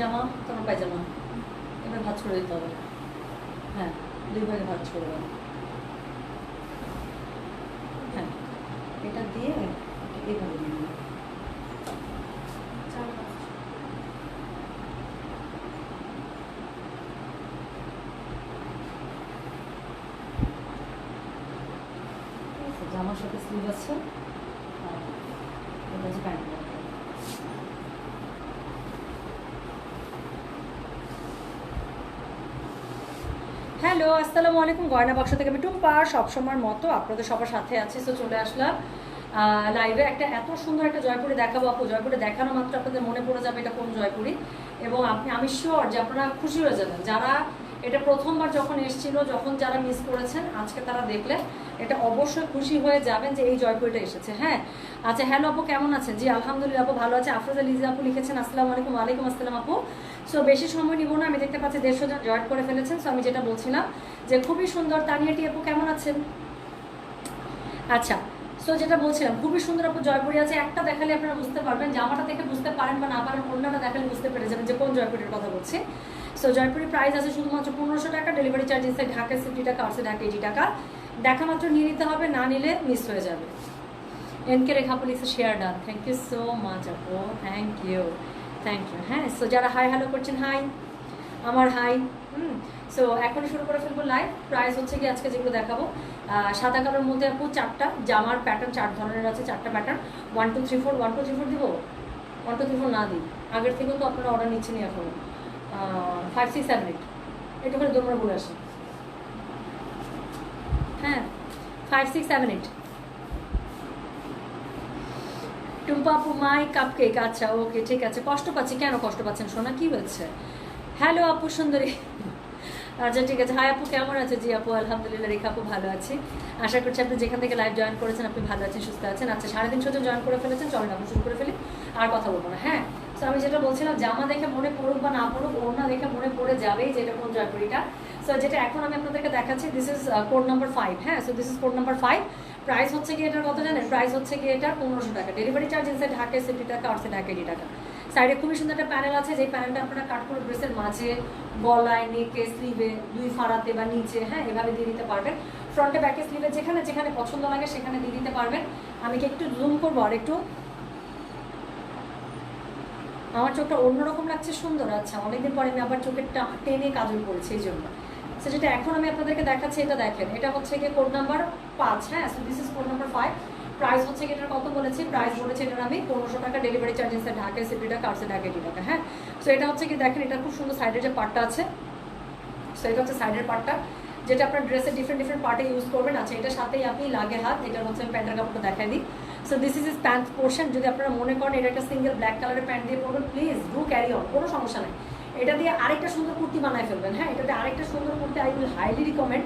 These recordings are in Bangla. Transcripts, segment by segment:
জামা তোমার পায়জামা। এবার ভাজ করে দিতে হবে। হ্যাঁ দুই ভাগে ভাজ করে দেবো। হ্যাঁ এটা দিয়ে এইভাবে। জামার সাথে স্লিভ আছে। আর এটা হচ্ছে প্যান্ট হ্যালো, আসসালামু আলাইকুম। গয়না বাক্স থেকে আমি টুম্পা, সবসময়ের মতো আপনাদের সবার সাথে আছি। তো চলে আসলাম লাইভে একটা এত সুন্দর একটা জয়পুরি দেখাবো আপু। জয়পুরি দেখানো মাত্র আপনাদের মনে পড়ে যাবে এটা কোন জয়পুরি। এবং আপনি, আমি শিওর যে আপনারা খুশি হয়ে যাবেন। যারা এটা প্রথমবার যখন এসেছিল, যখন যারা মিস করেছেন, আজকে তারা দেখলে এটা অবশ্যই খুশি হয়ে যাবেন যে এই জয়পুরিটা এসেছে। হ্যাঁ? আচ্ছা হ্যালো আপু, কেমন আছেন? জি, আলহামদুলিল্লাহ আপু, ভালো আছে। আফরোজা লিজা আপু লিখেছেন, আসসালামু আলাইকুম, ওয়ালাইকুম আসসালাম আপু। সো বেশি সময় নিব না। আমি দেখতে পাচ্ছি দেড়শো জন জয়েন করে ফেলেছেন। সো আমি যেটা বলছিলাম যে, খুবই সুন্দর। তানিয়াটি আপু, কেমন আছেন? আচ্ছা। সো যেটা বলছিলাম, খুবই সুন্দর আপু জয়পুরি আছে। একটা দেখালে আপনারা বুঝতে পারবেন, জামাটা দেখে বুঝতে পারেন বা না পারেন, অন্যটা দেখালে বুঝতে পেরে যাবেন যে, কোন জয়পুরির কথা বলছি। সো জয়পুরি প্রাইস আছে শুধুমাত্র পনেরোশো টাকা। Delivery charge inside Dhaka sixty টাকা আটশো টাকা এইটি টাকা। দেখা মাত্র নিয়ে নিতে হবে, না নিলে মিস হয়ে যাবে। এনকে রেখা police share done thank you so much আপু। থ্যাংক ইউ থ্যাংক ইউ হ্যাঁ সো যারা হাই হ্যালো করছেন হাই আমার হাই হুম সো এখন শুরু করে ফেলব লাইভ প্রাইস হচ্ছে কি আজকে যেগুলো দেখাবো। সাদা কালোর মধ্যে আপু চারটা, জামার প্যাটার্ন চার ধরনের আছে, চারটা pattern one two three four one two three four দিব? ওয়ান টু থ্রি ফোর না দিই। আগের থেকেও তো আপনারা অর্ডার নিচ্ছেনই এখন। ফাইভ সিক্স সেভেন এইট একটু করে তোমরা বলে আসি। হ্যাঁ five six seven eight Tumpa আপু, মাই কাপ কেক আচ্ছা ওকে, ঠিক আছে। কষ্ট পাচ্ছি। কেন কষ্ট পাচ্ছেন, সোনা? কি হয়েছে? হ্যালো আপু, সুন্দরী। আচ্ছা ঠিক আছে। হাই আপু, কেমন আছে জি আপু, আলহামদুলিল্লাহ, রেখা আপু ভালো আছি। আশা করছি আপনি যেখান থেকে লাইভ জয়েন করেছেন, আপনি ভালো আছেন, সুস্থ আছেন। আচ্ছা তিনশো জন জয়েন করে ফেলেছেন, চলেন আপনি শুরু করে ফেলি। আর কথা বলব না হ্যাঁ? তো আমি যেটা বলছিলাম, জামা দেখে মনে পড়ুক বা না পড়ুক, ওড়না দেখে মনে পড়ে যাবেই যে এটা কোন জয়পুরিটা। সো যেটা এখন আমি আপনাদেরকে দেখাচ্ছি this is code number five হ্যাঁ? So this is code number five price হচ্ছে কি এটার কত জানেন? প্রাইস হচ্ছে কি এটা পনেরোশো টাকা। Delivery charge inside Dhaka sixty টাকা আটশো টাকা এইটি টাকা সাইডে খুবই সুন্দর একটা প্যানেল আছে যে প্যানেলটা আপনারা কাট করে ড্রেসের মাঝে গলায় নেকে স্লিভে দুই ফাড়াতে বা নিচে হ্যাঁ এভাবে দিয়ে দিতে পারবেন। ফ্রন্টে ব্যাকে স্লিভে যেখানে যেখানে পছন্দ লাগে সেখানে দিয়ে দিতে পারবেন। আমি কি একটু জুম করব আর একটু? আমার চোখটা অন্যরকম লাগছে, সুন্দর। আচ্ছা অনেকদিন পরে আমি আবার চোখের টেনে কাজল করেছি, এই জন্য। সো যেটা এখন আমি আপনাদেরকে দেখাচ্ছি, এটা দেখেন। এটা হচ্ছে গিয়ে কোড নাম্বার পাঁচ হ্যাঁ? So this is code number five price হচ্ছে কি এটার কত বলেছি? প্রাইস বলেছি এটার আমি পনেরোশো টাকা ডেলিভারি চার্জ আছে ঢাকায় সিপি টাকা আটশো টাকা হ্যাঁ? সো এটা হচ্ছে কি দেখেন, এটা খুব সুন্দর সাইডের যে পার্টটা আছে। সো এটা হচ্ছে সাইডের পার্টটা যেটা আপনার ড্রেসের ডিফারেন্ট ডিফারেন্ট পার্টে ইউজ করবেন। আচ্ছা এটার সাথেই আপনি লাগে হাত, এটা হচ্ছে আমি প্যান্টের কাপড়টা দেখাই দিই। So this is is pant portion যদি আপনারা মনে করেন, এটা একটা সিঙ্গেল ব্ল্যাক কালারের প্যান্ট দিয়ে পরবেন প্লিজ ডু ক্যারি অন কোনো সমস্যা নেই। এটা দিয়ে আরেকটা সুন্দর কুর্তি বানায় ফেলবেন হ্যাঁ? এটাতে আরেকটা সুন্দর kurti I will highly recommend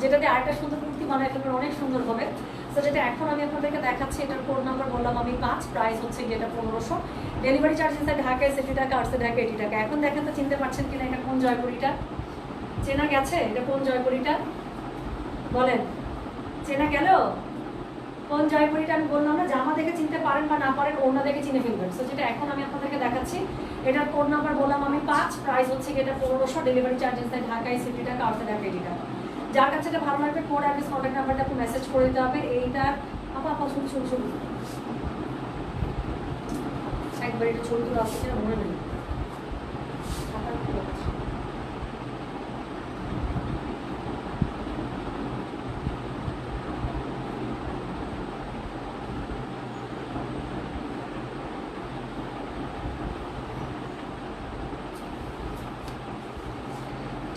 যেটা দিয়ে আরেকটা সুন্দর কুর্তি বানায় ফেলবেন, অনেক সুন্দর হবে। সো যেটা এখন আমি আপনাদেরকে দেখাচ্ছি, এটার কোড নাম্বার বললাম আমি পাঁচ প্রাইস হচ্ছে গিয়ে এটা পনেরোশো। ডেলিভারি চার্জ ইনসাইড ঢাকায় সেটি টাকা আটশো টাকা এটি টাকা। এখন দেখেন তো, চিনতে পারছেন কিনা এটা কোন জয়পুরিটা? চেনা গেছে? এটা কোন জয়পুরিটা? বলেন। চেনা গেল? কোন জয়পুরিটা আমি বললাম না জামা দেখে চিনতে পারেন বা না পারেন ওনা দেখে চিনে ফেলবেন। সো যেটা এখন আমি আপনাদেরকে দেখাচ্ছি, এটার কোড নাম্বার বললাম আমি পাঁচ প্রাইস হচ্ছে এটা পনেরোশো ডেলিভারি চার্জেস ইনসাইড ঢাকায় সিটি টাকা আটশো টাকা এইটি টাকা যার কাছে এটা ভালো লাগবে কোড অ্যাড্রেস কন্ট্যাক্ট নাম্বারটা আপনি মেসেজ করে দিতে হবে। এইটা আপা আপা শুধু শুধু একবার এটা ছবি তুলে আসছে মনে নেই খাতার কি আছে?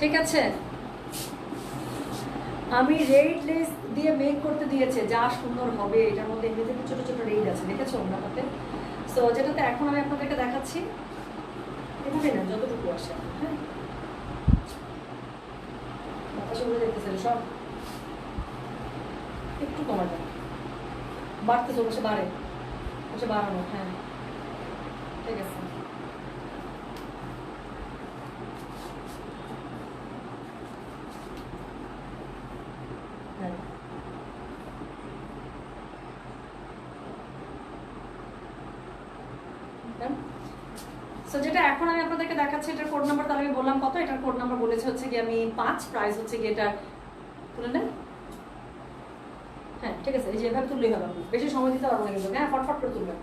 ঠিক আছে? আমি রেড লেস দিয়ে মেক করতে দিয়েছে, যা সুন্দর হবে। এটার মধ্যে এমনিতে ছোট ছোট রেড আছে, দেখেছ ওনাটাতে সো যেটাতে এখন আমি আপনাদেরকে দেখাচ্ছি, এভাবে না, যতটুকু আসে হ্যাঁ? বাতাসে উড়ে সব। একটু বাড়তে বাড়ে। বাড়ানো হ্যাঁ। ঠিক আছে হ্যাঁ সো যেটা এখন আমি আপনাদেরকে দেখাচ্ছি এটার কোড নাম্বার তাহলে আমি বললাম কত? এটার কোড নাম্বার বলেছে হচ্ছে কি আমি পাঁচ প্রাইস হচ্ছে কি এটা তুলে নেন। হ্যাঁ ঠিক আছে এই যে এভাবে তুললেই হবে বেশি সময় দিতে পারব না কিন্তু হ্যাঁ ফটফট করে তুলবেন।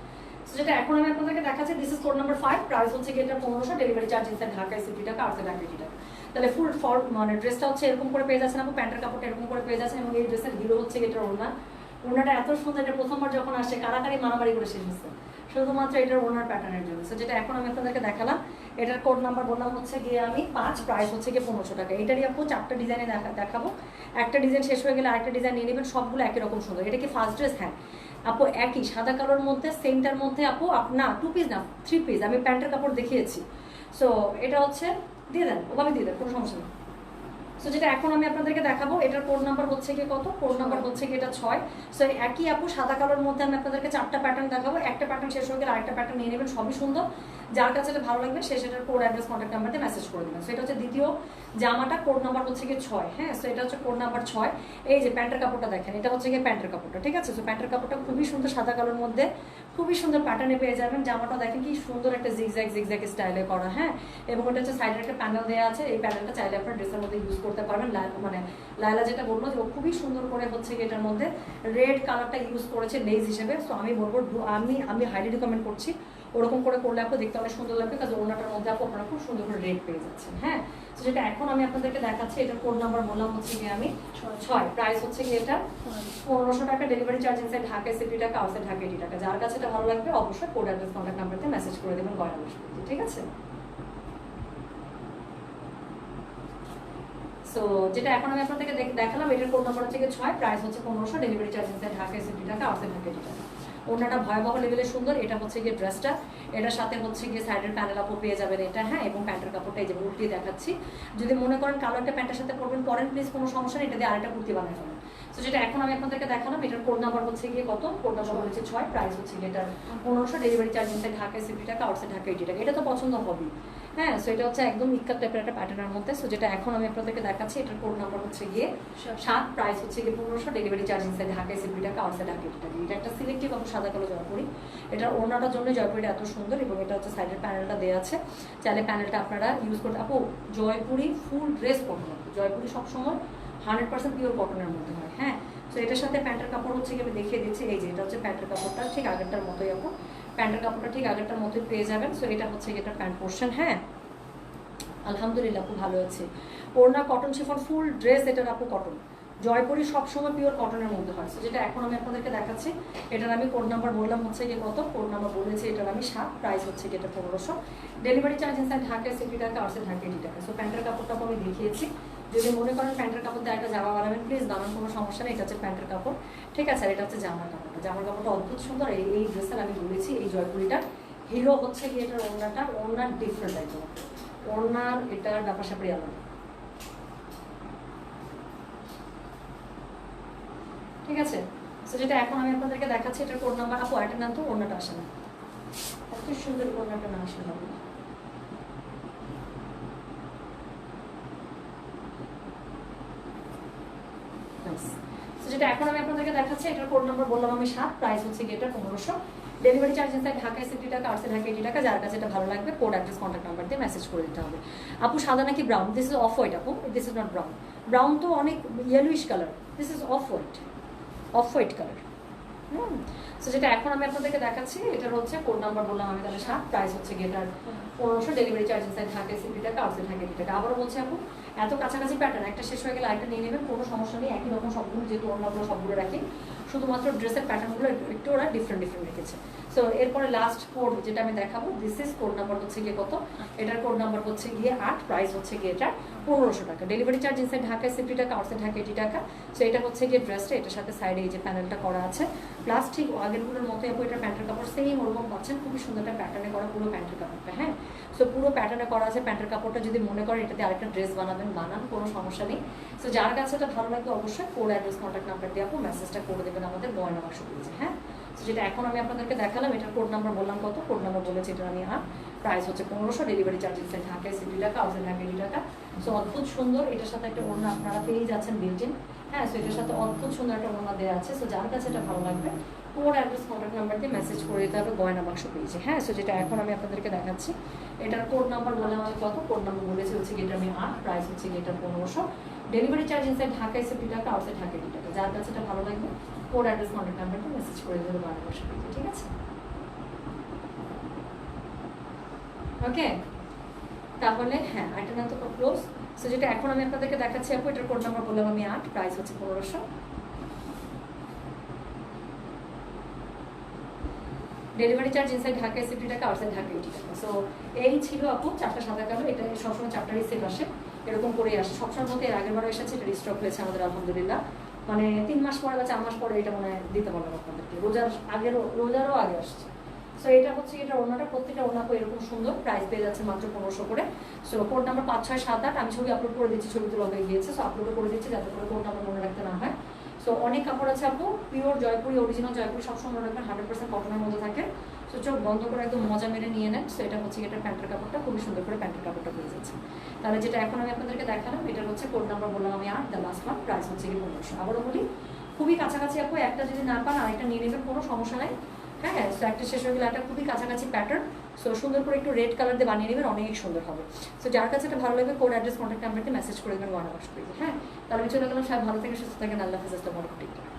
So, যেটা এখন আমি আপনাদেরকে দেখাচ্ছি this is code number five price হচ্ছে কি এটা পনেরোশো ডেলিভারি চার্জ ইনসাইড ঢাকায় সিটি টাকা আটশো টাকা টাকা তাহলে ফুল ফর মানে ড্রেসটা হচ্ছে এরকম করে পেয়ে যাচ্ছেন আপনি প্যান্টের কাপড়টা এরকম করে পেয়ে যাচ্ছেন এবং এই ড্রেসের হিরো হচ্ছে এটা ওড়না। ওড়নাটা এত সুন্দর এটা প্রথমবার যখন আসে কারাকারি মারামারি করে শেষ হচ্ছে। শুধুমাত্র এটার ওনার প্যাটার্নের জন্য। So, যেটা এখন আমি আপনাদেরকে দেখালাম এটার কোড নাম্বার বললাম হচ্ছে গিয়ে আমি পাঁচ প্রাইস হচ্ছে গিয়ে পনেরোশো টাকা। এটারই আপু চারটা ডিজাইনে দেখা দেখাবো। একটা ডিজাইন শেষ হয়ে গেলে আরেকটা ডিজাইন নিয়ে নেবেন সবগুলো একই রকম সুন্দর। এটা কি ফার্স্ট ড্রেস হ্যাঁ। আপু একই সাদা কালোর মধ্যে সেমটার মধ্যে আপু আপ- না টু পিস না থ্রি পিস আমি প্যান্টের কাপড় দেখিয়েছি। সো এটা হচ্ছে দিয়ে দেন ওভাবে দিয়ে দেন কোনো সমস্যা নেই। সো যেটা এখন আমি আপনাদেরকে দেখাবো এটার কোড নাম্বার হচ্ছে কি কত? কোড নাম্বার হচ্ছে কি এটা ছয়। সো একই আপু সাদা কালোর মধ্যে আমি আপনাদেরকে চারটা প্যাটার্ন দেখাবো। একটা প্যাটার্ন শেষ হয়ে গেলে আরেকটা প্যাটার্ন নিয়ে নেবেন সবই সুন্দর। যার কাছে ভালো লাগবে সে সেটার কোড অ্যাড্রেস কন্ট্যাক্ট নাম্বারতে মেসেজ করে দেবেন সেটা হচ্ছে দ্বিতীয় জামাটা কোড নাম্বার হচ্ছে কি ছয়। হ্যাঁ? সো এটা হচ্ছে কোড নাম্বার ছয়। এই যে প্যান্টের কাপড়টা দেখেন এটা হচ্ছে গিয়ে প্যান্টের কাপড়টা ঠিক আছে? সো প্যান্টের কাপড়টা খুবই সুন্দর সাদা কালোর মধ্যে। খুবই সুন্দর প্যাটার্নে পেয়ে যাবেন। জামাটা দেখেন কি সুন্দর একটা জিগজ্যাগ জিগজ্যাগ স্টাইলে করা হ্যাঁ? এবং ওটা হচ্ছে সাইডের একটা প্যানেল দেওয়া আছে। এই প্যানেলটা চাইলে আপনার ড্রেসের মধ্যে ইউজ করতে পারবেন। মানে লায়লা যেটা বলল যে ও খুবই সুন্দর করে হচ্ছে কি এটার মধ্যে রেড কালারটা ইউজ করেছে লেজ হিসেবে। সো আমি বলব আমি আমি হাইলি রিকমেন্ড করছি। ওরকম করে করলে আপনি দেখতে অনেক সুন্দর লাগবে কাজ ওনাটার মধ্যে আপু আপনারা খুব সুন্দর করে রেড পেয়ে যাচ্ছেন হ্যাঁ? তো যেটা এখন আমি আপনাদেরকে দেখাচ্ছি এটার কোড নাম্বার বললাম হচ্ছে গিয়ে আমি ছয়। প্রাইস হচ্ছে গিয়ে এটা পনেরোশো টাকা ডেলিভারি চার্জ ইনসাইড ঢাকায় সিটি টাকা আউটসাইড ঢাকা এইটি টাকা যার কাছে এটা ভালো লাগবে, অবশ্যই কোড অ্যাড্রেস কন্ট্যাক্ট নাম্বারতে মেসেজ করে দেবেন গয়না বসে ঠিক আছে? সো যেটা এখন আমি আপনাদেরকে দেখালাম, এটার কোড নাম্বার হচ্ছে গিয়ে ছয় প্রাইস হচ্ছে পনেরোশো ডেলিভারি চার্জ ইনসাইড ঢাকায় সিটি টাকা আউটসাইড ঢাকা টাকা ওনাটা ভয়াবহ লেভেলের সুন্দর, এটা হচ্ছে গিয়ে ড্রেসটা এটার সাথে হচ্ছে গিয়ে সাইডের প্যানেল আপু পেয়ে যাবেন এটা হ্যাঁ এবং প্যান্টের কাপড়টা এই যে উল্টিয়ে দেখাচ্ছি। যদি মনে করেন কালো একটা প্যান্টের সাথে পরবেন, পরেন প্লিজ কোনো সমস্যা নেই, এটা দিয়ে আরেকটা কুর্তি বানাই ফেলেন। তো যেটা এখন আমি আপনাদেরকে দেখালাম এটার কোড নাম্বার হচ্ছে গিয়ে কত? কোড নাম্বার হচ্ছে ছয় প্রাইস হচ্ছে গিয়ে এটার পনেরোশো ডেলিভারি চার্জ ইনসাইড ঢাকায় সিটি টাকা আউটসাইড ঢাকা এইটি টাকা এটা তো পছন্দ হবে। হ্যাঁ সো এটা হচ্ছে একদম ইক্কাত টাইপের একটা প্যাটার্নের মধ্যে। সো যেটা এখন আমি আপনাদেরকে দেখাচ্ছি এটার কোড নাম্বার হচ্ছে গিয়ে সাত। প্রাইস হচ্ছে গিয়ে পনেরোশো ডেলিভারি চার্জ ইনসাইড ঢাকায় সিটি টাকা আউটসাইড ঢাকা এইটি টাকা এটা একটা সিলেক্টিভ এবং সাদা কালো জয়পুরি এটার ওড়নাটার জন্য জয়পুরিটা এত সুন্দর এবং এটা হচ্ছে সাইডের প্যানেলটা দেওয়া আছে। চাইলে প্যানেলটা আপনারা ইউজ করতে আপু Jaipuri full dress cotton Jaipuri সবসময় হান্ড্রেড পার্সেন্ট পিওর কটনের মধ্যে হয় হ্যাঁ? তো এটার সাথে প্যান্টের কাপড় হচ্ছে কি আমি দেখিয়ে দিচ্ছি এই যে এটা হচ্ছে প্যান্টের কাপড়টা ঠিক আগেরটার মতোই আপু। প্যান্টের কাপড়টা ঠিক আগেরটার মতোই পেয়ে যাবেন। সো এটা হচ্ছে এটা প্যান্ট পোর্শন হ্যাঁ? আলহামদুলিল্লাহ খুব ভালো আছে। ওড়না কটন শিফন ফুল ড্রেস এটার আপু কটন জয়পুরি সবসময় পিওর কটনের মধ্যে হয়। So, যেটা এখন আমি আপনাদেরকে দেখাচ্ছি এটার আমি কোড নাম্বার বললাম হচ্ছে গিয়ে কত? কোড নাম্বার বলেছি এটার আমি সাত প্রাইস হচ্ছে গিয়ে এটা পনেরোশো। ডেলিভারি চার্জ ইনসাইড ঢাকায় সিটি টাকা আটশো ঢাকা এইটি টাকা সো প্যান্টের কাপড়টা আমি দেখিয়েছি। যদি মনে করেন প্যান্টের কাপড় দিয়ে একটা জামা বানাবেন প্লিজ বানান, কোনো সমস্যা নেই, এটা হচ্ছে প্যান্টের কাপড়। ঠিক আছে, আর এটা হচ্ছে জামার কাপড়টা। জামার কাপড়টা অদ্ভুত সুন্দর, এই এই ড্রেসের আমি বলেছি, এই জয়পুরিটা। হিরো হচ্ছে গিয়ে এটার ওড়নাটা? ওড়নার ডিফারেন্ট একদম ওড়নার, এটার ব্যাপার স্যাপারই আলাদা। ঠিক আছে? তো যেটা এখন আমি আপনাদেরকে দেখাচ্ছি, এটার কোড নাম্বার আপু আরেকটা নাম তো, ওড়নাটা আসে না। এত সুন্দর ওড়নাটা না আসলে হবে। Nice. যেটা এখন আমি আপনাদেরকে দেখাচ্ছি, এটার কোড নাম্বার বললাম আমি সাত প্রাইস হচ্ছে গিয়ে এটা পনেরোশো। ডেলিভারি চার্জ ইনসাইড ঢাকায় সিটি টাকা আটশো ঢাকা এইটি টাকা, যার কাছে এটা ভালো লাগবে কোড অ্যাড্রেস কন্ট্যাক্ট নাম্বার দিয়ে মেসেজ করে দিতে হবে। আপু, সাদা নাকি brown this is off white আপু। This is not brown brown তো অনেক yellowish colour this is off white off white colour hmm. So যেটা এখন আমি আপনাদেরকে দেখাচ্ছি, এটার হচ্ছে কোড নাম্বার বললাম আমি তাহলে, সাত প্রাইস হচ্ছে গিয়ে পনেরোশো ডেলিভারি চার্জ ইনসাইড থাকে সিটি টাকা আউটসাইড থাকে এইটি টাকা আবারও বলছি আপু, এত কাছাকাছি প্যাটার্ন একটা শেষ হয়ে গেলে আরেকটা নিয়ে নেবেন, কোনো সমস্যা নেই, একই রকম সবগুলো, যেহেতু অন্যগুলো সবগুলো রাখি। শুধুমাত্র ড্রেসের প্যাটার্নগুলো একটু ওরা ডিফারেন্ট ডিফারেন্ট রেখেছে। সো এরপরে লাস্ট কোড যেটা আমি দেখাবো দিস ইজ কোড নাম্বার হচ্ছে গিয়ে কত? এটার কোড নাম্বার হচ্ছে গিয়ে আট প্রাইস হচ্ছে গিয়ে এটা পনেরোশো টাকা। ডেলিভারি চার্জ ইনসাইড ঢাকায় সিফটি টাকা আউটসাইড ঢাকা, এটি টাকা সো এটা হচ্ছে গিয়ে ড্রেসটা এটার সাথে সাইডে এই যে প্যানেলটা করা আছে। প্লাস ঠিক আগেরগুলোর মতোই আপু এটা প্যান্টের কাপড় সেম ওরকম পাচ্ছেন, খুবই সুন্দর একটা প্যাটার্নে করা পুরো প্যান্টের কাপড়টা হ্যাঁ? সো পুরো প্যাটার্নে করা আছে প্যান্টের কাপড়টা, যদি মনে করেন এটাতে আরেকটা ড্রেস বানাবেন, বানান, কোনো সমস্যা নেই। সো যার কাছে এটা ভালো লাগবে অবশ্যই কোড অ্যাড্রেস কন্ট্যাক্ট নাম্বার দিয়ে আপু মেসেজটা করে দেবেন আমাদের গয়না বাক্স পেয়েছে হ্যাঁ? তো যেটা এখন আমি আপনাদেরকে দেখালাম, এটার কোড নাম্বার বললাম কত? কোড নাম্বার বলেছি এটা আমি আর প্রাইস হচ্ছে পনেরোশো ডেলিভারি চার্জ ইনসাইড ঢাকায় সিটি টাকা আউটসাইড ঢাকা টাকা। সো অদ্ভুত সুন্দর, এটার সাথে একটা ওড়না আপনারা পেয়েই যাচ্ছেন ইন হ্যাঁ? সো এটার সাথে অদ্ভুত সুন্দর একটা ওড়না দেওয়া আছে। সো যার কাছে এটা ভালো লাগবে কোড অ্যাড্রেস কন্ট্যাক্ট নাম্বার দিয়ে মেসেজ করে দিতে হবে, গয়না বাক্স পেয়েছে। হ্যাঁ সো যেটা এখন আমি আপনাদেরকে দেখাচ্ছি, এটার কোড নাম্বার বললাম আমি কত? কোড নাম্বার বলেছি হচ্ছে গিয়ে আমি আট প্রাইস হচ্ছে গিয়ে পনেরোশো। ডেলিভারি চার্জ ইনসাইড ঢাকা এসে দু টাকা আউটসাইড ঢাকা দু টাকা। যার কাছে এটা ভালো লাগবে কোড অ্যাড্রেস কন্ট্যাক্ট নাম্বারটা মেসেজ করে দেবে গয়না বাক্স পেয়েছে, ঠিক আছে? ওকে তাহলে হ্যাঁ এটা তো ক্লোজ সো যেটা এখন আমি আপনাদেরকে দেখাচ্ছি আপু, এটার কোড নাম্বার বললাম আমি আট প্রাইস হচ্ছে পনেরোশো। ডেলিভারি চার্জ ইনসাইড ঢাকা এসিপি টাকা আউটসাইড ঢাকা এইটি টাকা। সো এই ছিল আপু, চারটা সাদা কালো, এটা সবসময় চারটারই সেট আসে। এরকম করেই আসে। সবসময় মতো এর আগের বারও এসেছে, এটা স্টক হয়েছে আমাদের, আলহামদুলিল্লাহ। মানে তিন মাস পরে বা চার মাস পরে এটা মানে দিতে পারলাম আপনাদেরকে। রোজার আগেরও রোজারও আগে আসছে। সো এটা হচ্ছে এটা ওনাটা প্রত্যেকটা ওনাকে এরকম সুন্দর। প্রাইস পেয়ে যাচ্ছে মাত্র পনেরোশো করে। সো কোড নাম্বার পাঁচ, ছয়, সাত, আট, আমি ছবি আপলোড করে দিচ্ছি, ছবি তোলা হয়ে গিয়েছে সো আপলোডও করে দিচ্ছি, যাতে করে কোড নাম্বার মনে রাখতে না হয়। সো অনেক কাপড় আছে আপু পিওর জয়পুরি অরিজিনাল জয়পুরি, সবসময় মনে রাখবেন হান্ড্রেড পার্সেন্ট কটনের মধ্যে থাকে। সো চোখ বন্ধ করে একদম মজা মেরে নিয়ে নেন। সো এটা হচ্ছে এটা প্যান্টের কাপড়টা, খুবই সুন্দর করে প্যান্টের কাপড়টা পেয়ে যাচ্ছে। তাহলে যেটা এখন আমি আপনাদেরকে দেখালাম এটা হচ্ছে কোড নাম্বার বললাম আমি আট দ্য লাস্ট ওয়ান প্রাইস হচ্ছে কি পনেরোশো। আবারও বলি, খুবই কাছাকাছি আপু, একটা যদি না পান, আরেকটা নিয়ে নেবেন, কোনো সমস্যা নাই। হ্যাঁ সো একটা শেষ হয়ে গেলে একটা খুবই কাছাকাছি প্যাটার্ন সো সুন্দর করে একটু রেড কালার দিয়ে বানিয়ে নেবেন, অনেক সুন্দর হবে। সো যার কাছে এটা ভালো লাগবে কোড অ্যাড্রেস কন্ট্যাক্ট নাম্বারতে মেসেজ করে দেবেন ওয়ান আওয়ার্স করে হ্যাঁ? তাহলে আমি গেলাম, সবাই ভালো থেকে সুস্থ থাকেন, আল্লাহ হাফিজ, আসসালামু আলাইকুম।